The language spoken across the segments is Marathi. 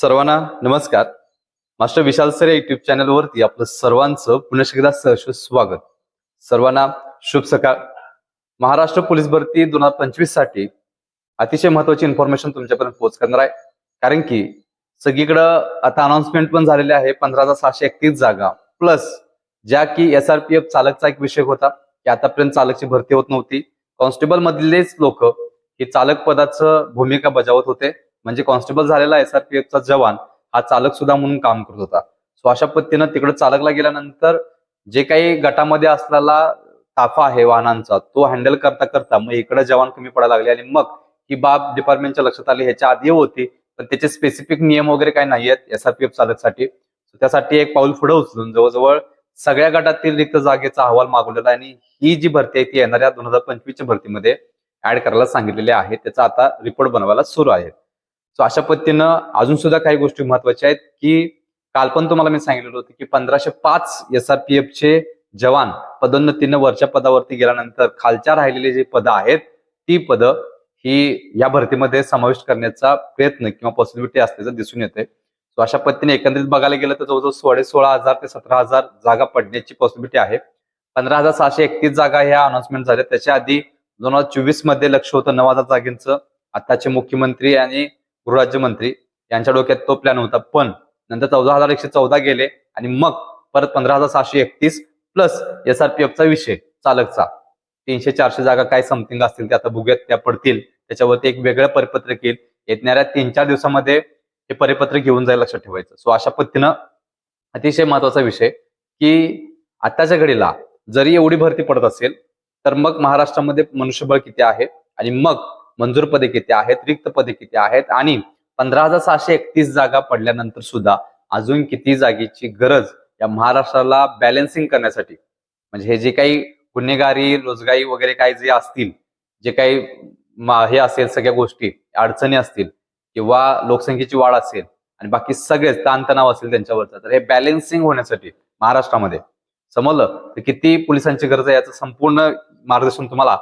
सर्वांना नमस्कार. मास्टर विशाल सर युट्यूब चॅनलवरती आपलं सर्वांचं पुन्हा एकदा सहर्ष स्वागत. सर्वांना शुभ सकाळ. महाराष्ट्र पोलीस भरती दोन हजार पंचवीससाठी अतिशय महत्वाची इन्फॉर्मेशन तुमच्यापर्यंत पोहोच करणार आहे. कारण की सगळीकडं आता अनाउन्समेंट पण झालेले आहे पंधरा हजार सहाशे एकतीस जागा. प्लस ज्या की एस आर पी एफ चालकचा एक विषय होता की आतापर्यंत चालकची भरती होत नव्हती. कॉन्स्टेबल मधलेच लोक हे चालक पदाचं भूमिका बजावत होते. म्हणजे कॉन्स्टेबल झालेला एसआरपीएफचा जवान हा चालक सुद्धा म्हणून काम करत होता. सो अशा पद्धतीनं तिकडे चालकला गेल्यानंतर जे काही गटामध्ये असलेला ताफा आहे वाहनांचा तो हँडल करता करता मग इकडे जवान कमी पडायला लागले आणि मग ही बाब डिपार्टमेंटच्या लक्षात आली. ह्याच्या आधी होती पण त्याचे स्पेसिफिक नियम वगैरे काही नाही आहेत एसआरपीएफ चालकसाठी. त्यासाठी एक पाऊल पुढे उचलून जवळजवळ सगळ्या गटातील रिक्त जागेचा अहवाल मागवलेला आहे आणि ही जी भरती आहे ती येणाऱ्या दोन हजार पंचवीसच्या भरतीमध्ये ऍड करायला सांगितलेली आहे. त्याचा आता रिपोर्ट बनवायला सुरू आहे. सो अशा पद्धतीनं अजून सुद्धा काही गोष्टी महत्त्वाच्या आहेत की काल पण तुम्हाला मी सांगितलेलं होतं की पंधराशे पाच एस आर पी एफ चे जवान पदोन्नतीनं वरच्या पदावरती गेल्यानंतर खालच्या राहिलेली जी पदं आहेत ती पदं ही या भरतीमध्ये समाविष्ट करण्याचा प्रयत्न किंवा पॉसिबिलिटी असल्याचं दिसून येते सो अशा पद्धतीने एकंदरीत बघायला गेलं तर जवळजवळ सोळा सोळा हजार ते सतरा हजार जागा पडण्याची पॉसिबिलिटी आहे. पंधरा हजार सहाशे एकतीस जागा ह्या अनाउन्समेंट झाल्या. त्याच्या आधी दोन हजार चोवीसमध्ये लक्ष होतं नऊ हजार जागेंचं. आताचे मुख्यमंत्री आणि गृहराज्यमंत्री यांच्या डोक्यात तो प्लॅन होता. पण नंतर चौदा हजार एकशे चौदा गेले आणि मग परत पंधरा हजार सहाशे एकतीस प्लस एसआरपीएफचा विषय चालकचा. तीनशे चारशे जागा काय समथिंग असतील त्या आता बघूयात त्या पडतील. त्याच्यावरती एक वेगळं परिपत्रक येईल. येणाऱ्या तीन चार दिवसामध्ये हे परिपत्रक घेऊन जाईल लक्षात ठेवायचं. सो अशा पद्धतीनं अतिशय महत्त्वाचा विषय की आताच्या घडीला जरी एवढी भरती पडत असेल तर मग महाराष्ट्रामध्ये मनुष्यबळ किती आहे? आणि मग मंजूर पदे किती आहेत रिक्त पदे किती आहेत आणि पंधरा हजार सहाशे एकतीस जागा पडल्यानंतर सुद्धा अजून किती जागेची गरज या महाराष्ट्राला बॅलन्सिंग करण्यासाठी? म्हणजे हे जे काही गुन्हेगारी रोजगारी वगैरे काही जे असतील जे काही हे असेल सगळ्या गोष्टी अडचणी असतील किंवा लोकसंख्येची वाढ असेल आणि बाकी सगळेच ताणतणाव असेल त्यांच्यावरचा तर हे बॅलेन्सिंग होण्यासाठी महाराष्ट्रामध्ये समजलं? तर किती पोलिसांची गरज आहे याचं संपूर्ण मार्गदर्शन तुम्हाला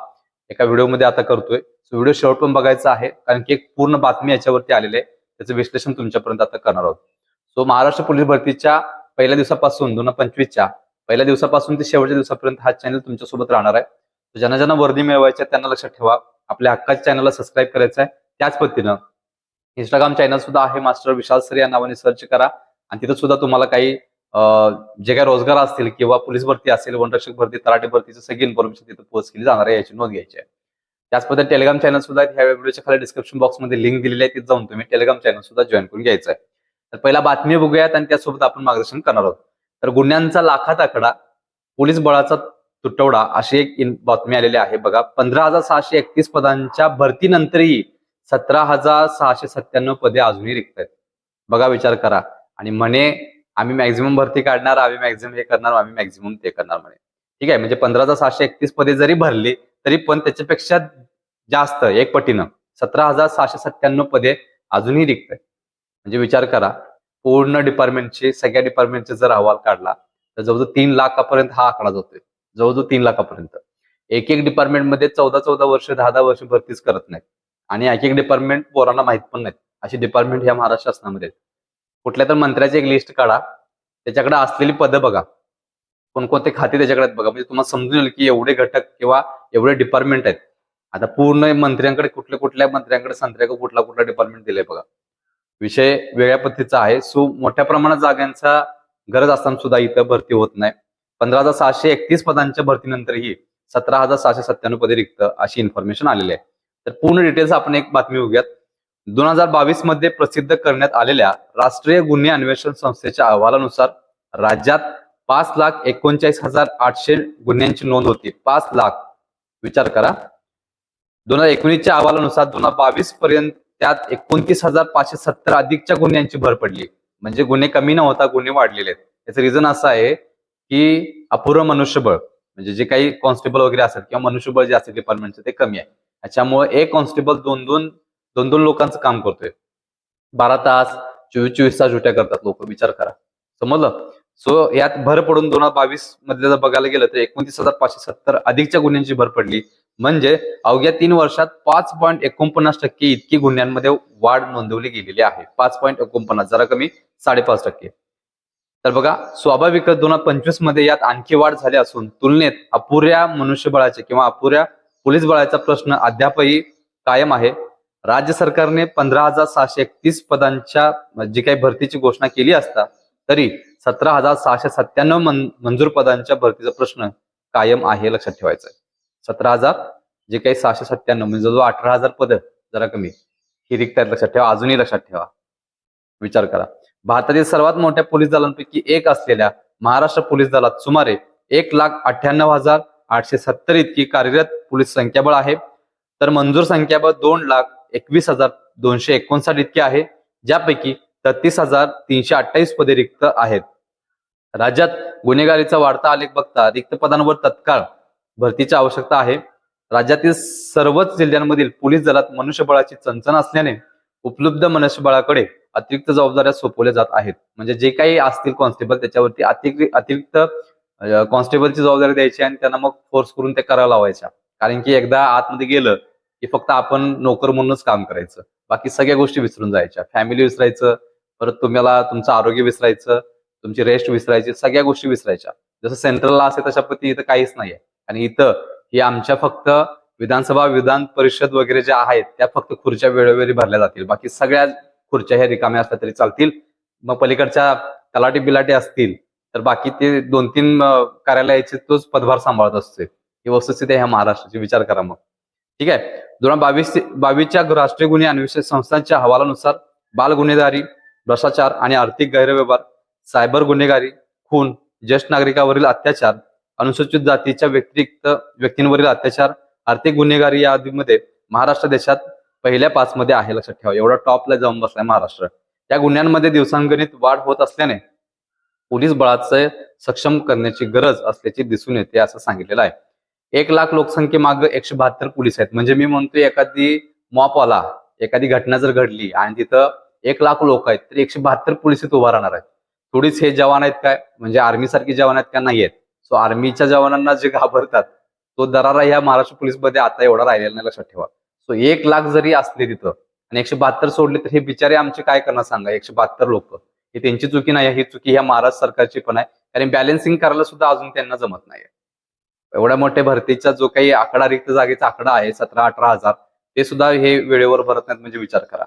एका व्हिडिओमध्ये आता करतोय. व्हिडिओ शेवट पण बघायचा आहे. कारण की एक पूर्ण बातमी याच्यावरती आलेली आहे. त्याचं विश्लेषण तुमच्यापर्यंत आता करणार आहोत. सो महाराष्ट्र पोलीस भरतीच्या पहिल्या दिवसापासून दोन पंचवीसच्या पहिल्या दिवसापासून ते शेवटच्या दिवसापर्यंत हा चॅनल तुमच्यासोबत राहणार आहे. ज्यांना ज्यांना वर्दी मिळवायच्या त्यांना लक्षात ठेवा. आपल्या हक्काच्या चॅनलला सबस्क्राईब करायचं आहे. त्याच पद्धतीनं इंस्टाग्राम चॅनल सुद्धा आहे. मास्टर विशाल सर या नावाने सर्च करा. आणि तिथं सुद्धा तुम्हाला काही जे काही रोजगार असतील किंवा पोलीस भरती असेल वनरक्षक भरती तलाठी भरतीचं सगळी इन्फॉर्मेशन तिथं पोस्ट केली जाणार आहे. याची नोंद घ्यायची आहे. त्याच टेलिग्राम चॅनल सुद्धा ह्या व्हिडिओच्या खाली डिस्क्रिप्शन बॉक्समध्ये लिंक दिलेली आहे तिथे जाऊन तुम्ही टेलिग्राम चॅनल सुद्धा जॉईन करून घ्यायचं आहे. तर पहिला बातमी बघूयात आणि त्यासोबत आपण मार्गदर्शन करणार आहोत. तर गुन्ह्यांचा लाखात आकडा पोलीस बळाचा तुटवडा अशी एक बातमी आलेली आहे. बघा पंधरा हजार सहाशे एकतीस पदांच्या भरतीनंतरही सतरा हजार सहाशे सत्त्याण्णव पदे अजूनही रिक्त आहेत. बघा विचार करा. आणि म्हणे आम्ही मॅक्झिमम भरती काढणार आम्ही मॅक्झिमम हे करणार आम्ही मॅक्झिमम ते करणार म्हणे. ठीक आहे म्हणजे पंधरा हजार सहाशे एकतीस पदे जरी भरली तरी पण त्याच्यापेक्षा जास्त एक पटीनं. सतरा हजार सहाशे सत्त्याण्णव पदे अजूनही रिक्त आहेत. म्हणजे विचार करा पूर्ण डिपार्टमेंटचे सगळ्या डिपार्टमेंटचे जर अहवाल काढला तर जवळजवळ तीन लाखापर्यंत हा आकडा जातोय. जवळजवळ तीन लाखापर्यंत. एक एक डिपार्टमेंटमध्ये चौदा चौदा वर्ष दहा दहा वर्ष भरतीच करत नाहीत. आणि एक एक डिपार्टमेंट पोरांना माहीत पण नाहीत. अशी डिपार्टमेंट ह्या महाराष्ट्र शासनामध्ये आहेत. कुठल्या तर मंत्र्याची एक लिस्ट काढा. त्याच्याकडे असलेली पदं बघा. कोणकोणते खाते त्याच्याकडे बघा. म्हणजे तुम्हाला समजून येईल की एवढे घटक किंवा एवढे डिपार्टमेंट आहेत. आता पूर्ण मंत्र्यांकडे कुठल्या कुठल्या मंत्र्यांकडे संत्र्याकडे कुठला कुठला डिपार्टमेंट दिलंय बघा. विषय वेगळ्या पद्धतीचा आहे. सो मोठ्या प्रमाणात जागांचा गरज असताना सुद्धा इथं भरती होत नाही. पंधरा हजार सहाशे एकतीस पदांच्या भरतीनंतरही सतरा हजार सहाशे सत्त्याण्णव पदे रिक्त अशी इन्फॉर्मेशन आलेली आहे. तर पूर्ण डिटेल्स आपण एक बातमी बघूयात. दोन हजार बावीसमध्ये प्रसिद्ध करण्यात आलेल्या राष्ट्रीय गुन्हे अन्वेषण संस्थेच्या अहवालानुसार राज्यात पाच लाख एकोणचाळीस हजार आठशे गुन्ह्यांची नोंद होती. पाच लाख. विचार करा. दोन हजार एकोणीसच्या अहवालानुसार दोन हजार बावीस पर्यंत त्यात एकोणतीस हजार पाचशे सत्तर अधिकच्या गुन्ह्यांची भर पडली. म्हणजे गुन्हे कमी न होता गुन्हे वाढलेले आहेत. याचं रिझन असं आहे की अपूर्व मनुष्यबळ म्हणजे जे काही कॉन्स्टेबल वगैरे असतात किंवा मनुष्यबळ जे असते डिपार्टमेंटचं ते कमी आहे. त्याच्यामुळे एक कॉन्स्टेबल दोन दोन दोन दोन लोकांचं काम करतोय. बारा तास चोवीस चोवीस तास ड्युट्या करतात लोक. विचार करा. समजलं? सो यात भर पडून दोन हजार बावीसमध्ये जर बघायला गेलं तर एकोणतीस हजार पाचशे सत्तर अधिकच्या गुन्ह्यांची भर पडली. म्हणजे अवघ्या तीन वर्षात पाच पॉईंट एकोणपन्नास टक्के इतकी गुन्ह्यांमध्ये वाढ नोंदवली गेलेली आहे. पाच पॉईंट एकोणपन्नास जरा कमी साडेपाच टक्के. तर बघा स्वाभाविकच दोन हजार पंचवीसमध्ये यात आणखी वाढ झाली असून तुलनेत अपुऱ्या मनुष्यबळाचे किंवा अपुऱ्या पोलीस बळाचा प्रश्न अद्यापही कायम आहे. राज्य सरकारने पंधरा हजार सहाशे एकतीस पदांच्या जी काही भरतीची घोषणा केली असता तरी सतरा हजार सहाशे सत्त्याण्णव मंजूर पदांच्या भरतीचा प्रश्न कायम आहे लक्षात ठेवायचं सतरा हजार जे काही सहाशे सत्त्याण्णव म्हणजे जवळ अठरा हजार पद जरा कमी. ही रिक्त आहेत लक्षात ठेवा. अजूनही लक्षात ठेवा. विचार करा. भारतातील सर्वात मोठ्या पोलीस दलांपैकी एक असलेल्या महाराष्ट्र पोलीस दलात सुमारे एक लाख अठ्ठ्याण्णव हजार आठशे सत्तर इतकी कार्यरत पोलीस संख्याबळ आहे. तर मंजूर संख्याबळ दोन लाख एकवीस हजार दोनशे एकोणसाठ इतकी आहे. ज्यापैकी तेहतीस हजार तीनशे अठ्ठावीस पदे रिक्त आहेत. राज्यात गुन्हेगारीचा वाढता आलेख बघता रिक्त पदांवर तत्काळ भरतीची आवश्यकता आहे. राज्यातील सर्वच जिल्ह्यांमधील पोलीस दलात मनुष्यबळाची चणचण असल्याने उपलब्ध मनुष्यबळाकडे अतिरिक्त जबाबदाऱ्या सोपवल्या जात आहेत. म्हणजे जे काही असतील कॉन्स्टेबल त्याच्यावरती अतिरिक्त अतिरिक्त कॉन्स्टेबलची जबाबदारी द्यायची आणि त्यांना मग फोर्स करून ते करायला लावायच्या. कारण की एकदा आतमध्ये गेलं की फक्त आपण नोकर म्हणूनच काम करायचं. बाकी सगळ्या गोष्टी विसरून जायच्या. फॅमिली विसरायचं परत तुम्हाला तुमचं आरोग्य विसरायचं तुमची रेस्ट विसरायची सगळ्या गोष्टी विसरायच्या. जसं सेंट्रलला असेल तशा पद्धती इथं काहीच नाहीये. आणि इथं हे आमच्या फक्त विधानसभा विधान परिषद वगैरे ज्या आहेत त्या फक्त खुर्च्या वेळोवेळी भरल्या जातील. बाकी सगळ्या खुर्च्या ह्या रिकाम्या असल्या तरी चालतील. मग पलीकडच्या तलाटी बिलाटी असतील तर बाकी ते दोन तीन कार्यालयाचे तोच पदभार सांभाळत असते ही वस्तुस्थिती आहे ह्या महाराष्ट्राची. विचार करा मग. ठीक आहे? दोन हजार बावीस बावीसच्या राष्ट्रीय गुन्हे अन्वेषण संस्थांच्या अहवालानुसार बाल गुन्हेगारी भ्रष्टाचार आणि आर्थिक गैरव्यवहार सायबर गुन्हेगारी खून ज्येष्ठ नागरिकावरील अत्याचार अनुसूचित जातीच्या व्यतिरिक्त व्यक्तींवरील अत्याचार आर्थिक गुन्हेगारी या यादीमध्ये महाराष्ट्र देशात पहिल्या पाच मध्ये आहे लक्षात ठेवा. एवढा टॉपला जाऊन बसलाय महाराष्ट्र. या गुन्ह्यांमध्ये दिवसांगणित वाढ होत असल्याने पोलीस बळाचे सक्षम करण्याची गरज असल्याची दिसून येते असं सांगितलेलं आहे. एक लाख लोकसंख्येमाग एकशे बहात्तर पोलीस आहेत. म्हणजे मी म्हणतोय एखादी मॉप आला एखादी घटना जर घडली आणि तिथं एक लाख लोक आहेत तर एकशे बहात्तर पोलीस इथं उभा राहणार आहेत. थोडीच हे जवान आहेत काय? म्हणजे आर्मीसारखी जवान आहेत का नाही आहेत सो आर्मीच्या जवानांना जे घाबरतात तो दरारा ह्या महाराष्ट्र पोलीसमध्ये आता एवढा राहिलेला नाही लक्षात ठेवा. सो एक लाख जरी असले तिथं आणि एकशे बहात्तर सोडले तर हे बिचारे आमचे काय करणार सांगा? एकशे बहात्तर लोक. ही त्यांची चुकी नाही ही चुकी ह्या महाराष्ट्र सरकारची पण आहे. कारण बॅलन्सिंग करायला सुद्धा अजून त्यांना जमत नाही एवढ्या मोठ्या भरतीचा जो काही आकडा रिक्त जागेचा आकडा आहे सतरा अठरा हजार ते सुद्धा हे वेळेवर भरत नाहीत म्हणजे विचार करा.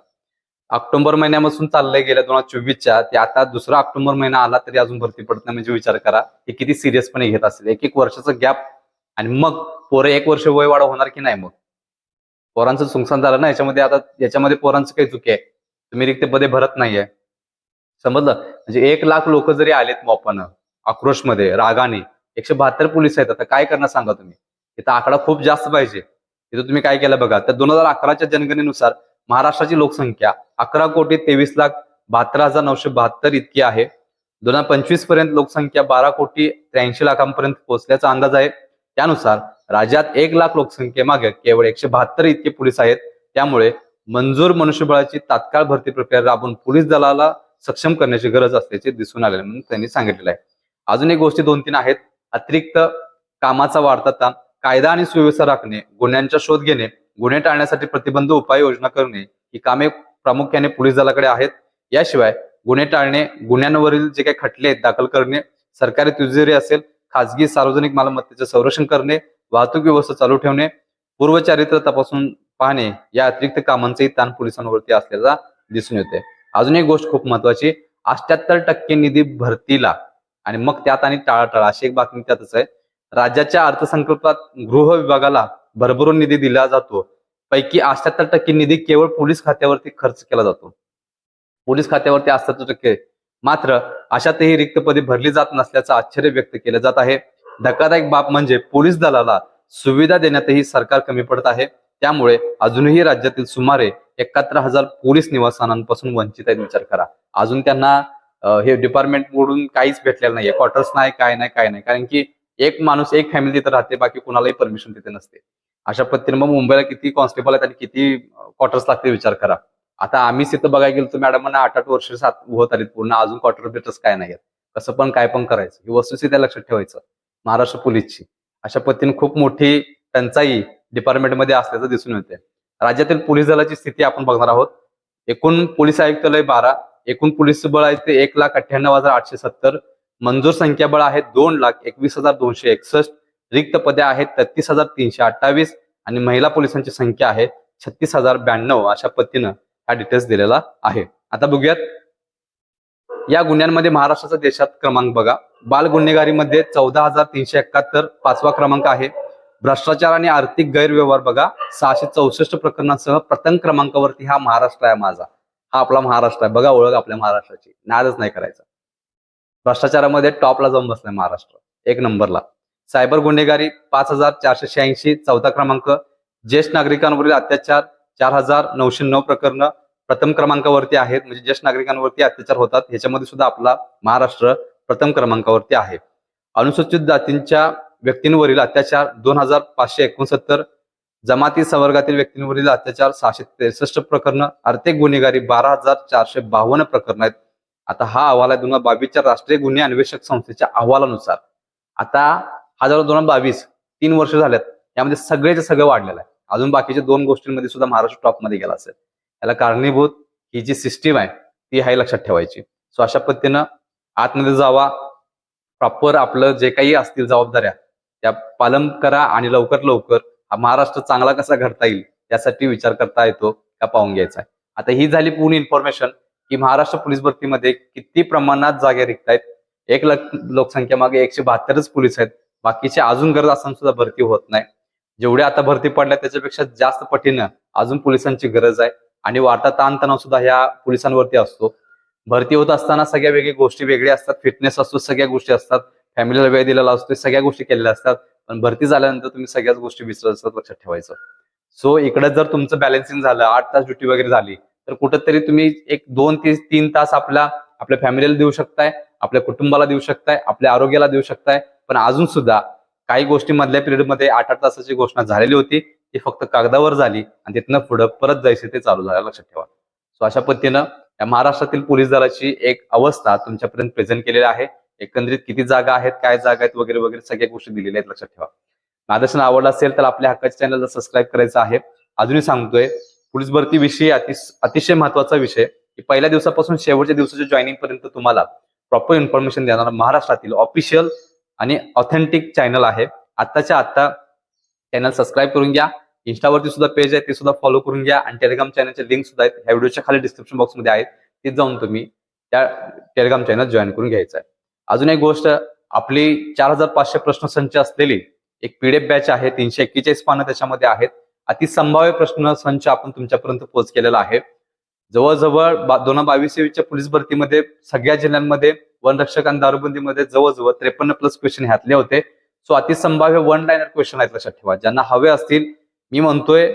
ऑक्टोबर महिन्यापासून चाललंय गेल्या दोन हजार चोवीसच्या ते आता दुसरा ऑक्टोबर महिना आला तरी अजून भरती पडत नाही म्हणजे विचार करा. हे किती सिरियसपणे घेत असेल? एक एक वर्षाचा गॅप आणि मग पोरं एक वर्ष वय वाढ होणार की नाही मग? पोरांचं नुकसान झालं ना याच्यामध्ये आता याच्यामध्ये पोरांचं काही चुकी आहे. तुम्ही रिक्त पदे भरत नाहीये. समजलं? म्हणजे एक लाख लोक जरी आलेत मॉपानं आक्रोशमध्ये रागाने एकशे बहात्तर पोलीस आहेत. आता काय करणार सांगा तुम्ही? इथं आकडा खूप जास्त पाहिजे. इथं तुम्ही काय केलं बघा? तर दोन हजार अकराच्या जनगणनेनुसार महाराष्ट्राची लोकसंख्या अकरा कोटी तेवीस लाख बहात्तर हजार नऊशे बहात्तर इतकी आहे. दोन हजार पंचवीसपर्यंत लोकसंख्या बारा कोटी त्र्याऐंशी लाखांपर्यंत पोहोचल्याचा अंदाज आहे. त्यानुसार राज्यात एक लाख लोकसंख्येमागे केवळ एकशे बहात्तर इतके पोलीस आहेत. त्यामुळे मंजूर मनुष्यबळाची तात्काळ भरती प्रक्रिया राबवून पोलीस दलाला सक्षम करण्याची गरज असल्याचे दिसून आले म्हणून त्यांनी सांगितलेलं आहे. अजून एक गोष्टी दोन तीन आहेत. अतिरिक्त कामाचा वाढता ताण कायदा आणि सुव्यवस्था राखणे गुन्ह्यांचा शोध घेणे गुन्हे टाळण्यासाठी प्रतिबंध उपाययोजना करणे ही कामे प्रामुख्याने पोलीस दलाकडे आहेत. याशिवाय गुन्हे टाळणे गुन्ह्यांवरील जे काही खटले आहेत दाखल करणे सरकारी तिजोरी असेल खासगी सार्वजनिक मालमत्तेचे संरक्षण करणे वाहतूक व्यवस्था चालू ठेवणे पूर्वचारित्र तपासून पाहणे या अतिरिक्त कामांचेही ताण पोलिसांवरती असल्याचा दिसून येते अजून एक गोष्ट खूप महत्वाची अष्ट्याहत्तर टक्के निधी भरतीला आणि मग त्यात आणि टाळाटाळ अशी एक बातमी त्यातच आहे. राज्याच्या अर्थसंकल्पात गृह विभागाला भरभरून निधी दिला जातो. पैकी अष्ट्याहत्तर टक्के निधी केवळ पोलीस खात्यावरती खर्च केला जातो. पोलीस खात्यावरती अष्ट्याहत्तर टक्के. मात्र अशातही रिक्त पदे भरली जात नसल्याचं आश्चर्य व्यक्त केलं जात आहे. धक्कादायक बाब म्हणजे पोलीस दलाला सुविधा देण्यातही सरकार कमी पडत आहे. त्यामुळे अजूनही राज्यातील सुमारे एकाहत्तर हजार पोलीस निवासस्थानांपासून वंचित आहेत विचार करा. अजून त्यांना हे डिपार्टमेंटकडून काहीच भेटलेलं नाहीये. क्वार्टर्स नाही काय नाही काय नाही. कारण की एक माणूस एक फॅमिली तिथे राहते बाकी कुणालाही परमिशन तिथे नसते. अशा पद्धतीने मग मुंबईला किती कॉन्स्टेबल आहेत आणि किती क्वार्टर्स लागते विचार करा. आता आम्हीच तिथं बघायला गेलो तर मॅडमांना आठ आठ वर्ष सात होत आलीत पूर्ण. अजून क्वार्टर भेटच काय नाही आहेत कसं पण काय पण करायचं. ही वस्तुस्थिती लक्षात ठेवायचं. महाराष्ट्र पोलीसची अशा पद्धतीने खूप मोठी टंचाई डिपार्टमेंटमध्ये असल्याचं दिसून येते राज्यातील पोलीस दलाची स्थिती आपण बघणार आहोत. एकूण पोलीस आयुक्तालय बारा एकूण पोलीस बळ आहे ते एक लाख अठ्ठ्याण्णव हजार आठशे सत्तर. मंजूर संख्याबळ आहे दोन लाख एकवीस हजार दोनशे एकसष्ट. रिक्त पदे आहेत तेहतीस हजार तीनशे अठ्ठावीस आणि महिला पोलिसांची संख्या आहे छत्तीस हजार ब्याण्णव अशा पद्धतीनं हा डिटेल्स दिलेला आहे. आता बघूयात. या गुन्ह्यांमध्ये महाराष्ट्राचा देशात क्रमांक बघा. बाल गुन्हेगारीमध्ये चौदा हजार तीनशे एकाहत्तर पाचवा क्रमांक आहे. भ्रष्टाचार आणि आर्थिक गैरव्यवहार बघा. सहाशे चौसष्ट प्रकरणांसह प्रथम क्रमांकावरती हा महाराष्ट्र आहे माझा. हा आपला महाराष्ट्र आहे. बघा ओळख आपल्या महाराष्ट्राची. नादच नाही करायचा. भ्रष्टाचारामध्ये टॉपला जाऊन बसलाय महाराष्ट्र. एक नंबरला. सायबर गुन्हेगारी पाच हजार चारशे शहाऐंशी चौथा क्रमांक. ज्येष्ठ नागरिकांवरील अत्याचार चार हजार नऊशे नऊ प्रकरण प्रथम क्रमांकावरती आहेत. म्हणजे ज्येष्ठ नागरिकांवरती अत्याचार होतात. ह्याच्यामध्ये सुद्धा आपला महाराष्ट्र प्रथम क्रमांकावरती आहे. अनुसूचित जातींच्या व्यक्तींवरील अत्याचार दोन हजार पाचशे एकोणसत्तर जमाती संवर्गातील व्यक्तींवरील अत्याचार सहाशे त्रेसष्ट प्रकरण आर्थिक गुन्हेगारी बारा हजार चारशे बावन्न प्रकरण आहेत. आता हा अहवाल आहे दोन हजार बावीसच्या राष्ट्रीय गुन्हे अन्वेषक संस्थेच्या अहवालानुसार. आता हजार दोन हजार बावीस तीन वर्ष झाल्यात यामध्ये सगळेचे सगळं वाढलेलं आहे. अजून बाकीच्या दोन गोष्टींमध्ये सुद्धा महाराष्ट्र टॉपमध्ये गेला असेल. याला कारणीभूत ही जी सिस्टीम आहे ती हाय लक्षात ठेवायची. सो अशा पद्धतीनं आतमध्ये जावा. प्रॉपर आपलं जे काही असतील जबाबदाऱ्या त्या पालन करा आणि लवकर लवकर महाराष्ट्र चांगला कसा घडता येईल यासाठी विचार करता येतो का पाहून घ्यायचा आहे. आता ही झाली पूर्ण इन्फॉर्मेशन की महाराष्ट्र पोलीस भरतीमध्ये किती प्रमाणात जागे रिक्त आहेत एक लाख लोकसंख्या मागे एकशे बहात्तरच पोलीस आहेत. बाकीचे अजून गरज असून सुद्धा भरती होत नाही. जेवढ्या आता भरती पडल्या त्याच्यापेक्षा जास्त पटीनं अजून पोलिसांची गरज आहे. आणि वाढता ताणतणाव सुद्धा ह्या पोलिसांवरती असतो. भरती होत असताना सगळ्या वेगळ्या गोष्टी वेगळ्या असतात. फिटनेस असतो सगळ्या गोष्टी असतात. फॅमिलीला वेळ दिलेला असतो सगळ्या गोष्टी केलेल्या असतात. पण भरती झाल्यानंतर तुम्ही सगळ्याच गोष्टी विसरत असतात लक्षात ठेवायचं. सो इकडे जर तुमचं बॅलन्सिंग झालं आठ तास ड्युटी वगैरे झाली तर कुठंतरी तुम्ही एक दोन ते तीन तास आपल्या आपल्या फॅमिलीला देऊ शकताय आपल्या कुटुंबाला देऊ शकताय आपल्या आरोग्याला देऊ शकताय. पण अजून सुद्धा काही गोष्टी मधल्या पिरियडमध्ये आठ आठ तासाची घोषणा झालेली होती ती फक्त कागदावर झाली आणि तिथनं पुढं परत जायचं ते चालू झालं लक्षात ठेवा. सो अशा पद्धतीनं या महाराष्ट्रातील पोलीस दलाची एक अवस्था तुमच्यापर्यंत प्रेझेंट केलेली आहे. एकंदरीत किती जागा आहेत काय जागा आहेत वगैरे वगैरे सगळ्या गोष्टी दिलेल्या आहेत लक्षात ठेवा. मार्गदर्शन आवडला असेल तर आपल्या हक्काच्या चॅनलला सबस्क्राईब करायचं आहे. अजूनही सांगतोय पोलीस भरती विषयी अतिशय महत्त्वाचा विषय की पहिल्या दिवसापासून शेवटच्या दिवसाच्या जॉईनिंग पर्यंत तुम्हाला प्रॉपर इन्फॉर्मेशन देणार महाराष्ट्रातील ऑफिशियल आणि ऑथेंटिक चॅनल आहे. आत्ताच्या आत्ता चॅनल सबस्क्राईब करून घ्या. इंस्टावरती सुद्धा पेज आहे ते सुद्धा फॉलो करून घ्या. आणि टेलिग्राम चॅनलचे लिंक सुद्धा आहेत. ह्या व्हिडिओच्या खाली डिस्क्रिप्शन बॉक्समध्ये आहेत. ते जाऊन तुम्ही त्या टेलिग्राम चॅनल जॉईन करून घ्यायचं आहे. अजून एक गोष्ट आपली चार हजार पाचशे प्रश्न संच असलेली एक पीडीएफ बॅच आहे तीनशे एक्केचाळीस पानं त्याच्यामध्ये आहेत. अति संभाव्य प्रश्न संच आपण तुमच्यापर्यंत पोहोच केलेला आहे. जवळजवळ दोन हजार बावीस तेवीसच्या पोलीस भरतीमध्ये सगळ्या जिल्ह्यांमध्ये वनरक्षक आणि दारूबंदीमध्ये जवळजवळ त्रेपन्न प्लस क्वेश्चन ह्यातले होते. सो अतिसंभाव्य वन लाईनर क्वेश्चन आहेत लक्षात ठेवा. ज्यांना हवे असतील मी म्हणतोय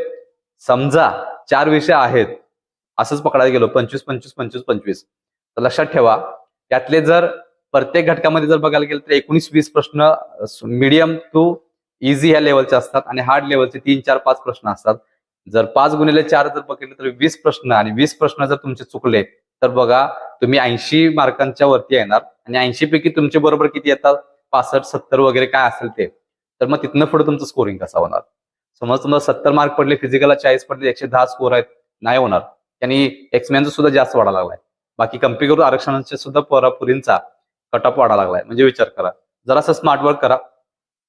समजा चार विषय आहेत असंच पकडायला गेलो पंचवीस पंचवीस पंचवीस पंचवीस. तर लक्षात ठेवा त्यातले जर प्रत्येक घटकामध्ये जर बघायला गेलं तर एकोणीस वीस प्रश्न मीडियम टू इझी ह्या लेवलचे असतात आणि हार्ड लेवलचे तीन चार पाच प्रश्न असतात. जर पाच गुणिले चार जर बघितले तर वीस प्रश्न आणि वीस प्रश्न जर तुमचे चुकले तर बघा तुम्ही ऐंशी मार्कांच्या वरती येणार आणि ऐंशी पैकी तुमचे बरोबर किती येतात? पासष्ट सत्तर वगैरे काय असेल ते. तर मग तिथनं पुढे तुमचं स्कोरिंग कसा होणार? समज तुम्हाला सत्तर मार्क पडले फिजिकलला चाळीस पडले एकशे दहा स्कोर आहेत नाही होणार. त्यांनी एक्समॅनचा सुद्धा जास्त वाढायला लागलाय. बाकी कम्प्युटर आरक्षणांचे सुद्धा पोरापुरींचा कट ऑफ वाढा लागलाय. म्हणजे विचार करा. जरासं स्मार्ट वर्क करा.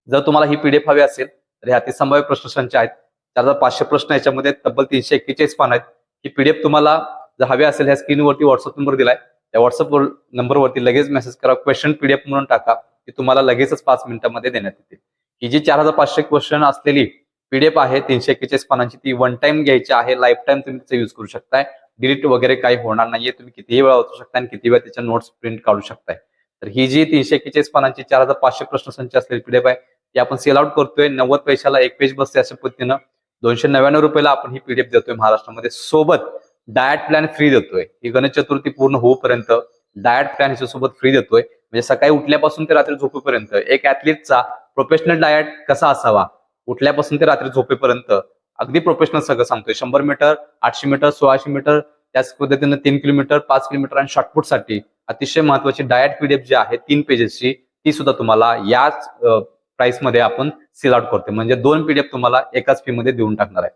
जर तुम्हाला ही पीडीएफ हवी असेल तर ह्या संभाव्य प्रश्न संच आहेत. चार हजार पाचशे प्रश्न याच्यामध्ये तब्बल तीनशे एक्केचाळीस पान आहेत. ही पीडीएफ तुम्हाला जर हवी असेल ह्या स्क्रीनवरती व्हॉट्सअप नंबर दिलाय. त्या व्हॉट्सअप नंबरवरती लगेच मेसेज करा. क्वेश्चन पीडीएफ म्हणून टाका. की तुम्हाला लगेचच पाच मिनिटांमध्ये देण्यात येते. ही जी चार हजार पाचशे क्वेश्चन असलेली पीडीएफ आहे तीनशे एक्केचाळीस पानांची ती वन टाइम घ्यायची आहे. लाईफ टाइम तुम्ही तिचा युज करू शकताय. डिलीट वगैरे काही होणार नाहीये. तुम्ही कितीही वेळा वाचू शकता आणि किती वेळा त्याच्या नोट्स प्रिंट काढू शकताय. तर ही जी तीनशे एक्केचाळीस पानांची चार हजार पाचशे प्रश्न संच असलेली पीडीएफ आहे ती आपण सेल आउट करतोय. नव्वद पैशाला एक पेज बसते अशा पद्धतीनं. दोनशे नव्याण्णव रुपयाला आपण ही पीडीएफ देतोय महाराष्ट्रामध्ये. सोबत डायट प्लॅन फ्री देतोय. ही गणेश चतुर्थी पूर्ण होऊपर्यंत डायट प्लॅन सोबत फ्री देतोय. म्हणजे सकाळी उठल्यापासून ते रात्री झोपेपर्यंत. एक ऍथलीटचा प्रोफेशनल डायट कसा असावा? उठल्यापासून ते रात्री झोपेपर्यंत. अगदी प्रोफेशनल सगळं सांगतोय. शंभर मीटर आठशे मीटर सोळाशे मीटर त्याच पद्धतीनं तीन किलोमीटर पाच किलोमीटर आणि शॉर्टपुटसाठी अतिशय महत्वाची डायट पीडीएफ जी आहे तीन पेजेसची ती सुद्धा तुम्हाला याच प्राइसमध्ये आपण सेल आउट करतो म्हणजे दोन पीडीएफ तुम्हाला एकाच फी मध्ये देऊन टाकणार आहे.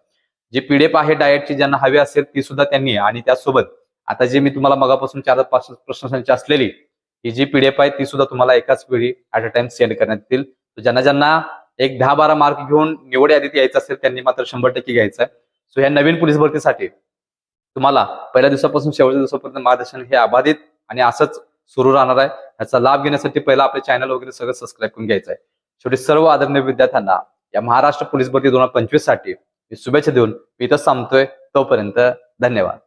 जी पीडीएफ आहे डायटची ज्यांना हवी असेल ती सुद्धा त्यांनी आणि त्यासोबत आता जे मी तुम्हाला मगापासून चार पाच प्रश्नसंच असलेली ही जी पीडीएफ आहे ती सुद्धा तुम्हाला एकाच वेळी ऍट अ टाइम सेंड करण्यात येतील. ज्यांना ज्यांना एक दहा बारा मार्क घेऊन निवड यादीत यायचं असेल त्यांनी मात्र शंभर टक्के घ्यायचं आहे. सो ह्या नवीन पोलीस भरतीसाठी तुम्हाला पहिल्या दिवसापासून शेवटच्या दिवसापर्यंत मार्गदर्शन हे अबाधित आणि असंच सुरू राहणार आहे. याचा लाभ घेण्यासाठी पहिला आपले चॅनल वगैरे सगळं सबस्क्राईब करून घ्यायचं आहे. शेवटी सर्व आदरणीय विद्यार्थ्यांना या महाराष्ट्र पोलीस भरती दोन हजार पंचवीससाठी मी शुभेच्छा देऊन मी इथं थांबतोय. तोपर्यंत धन्यवाद.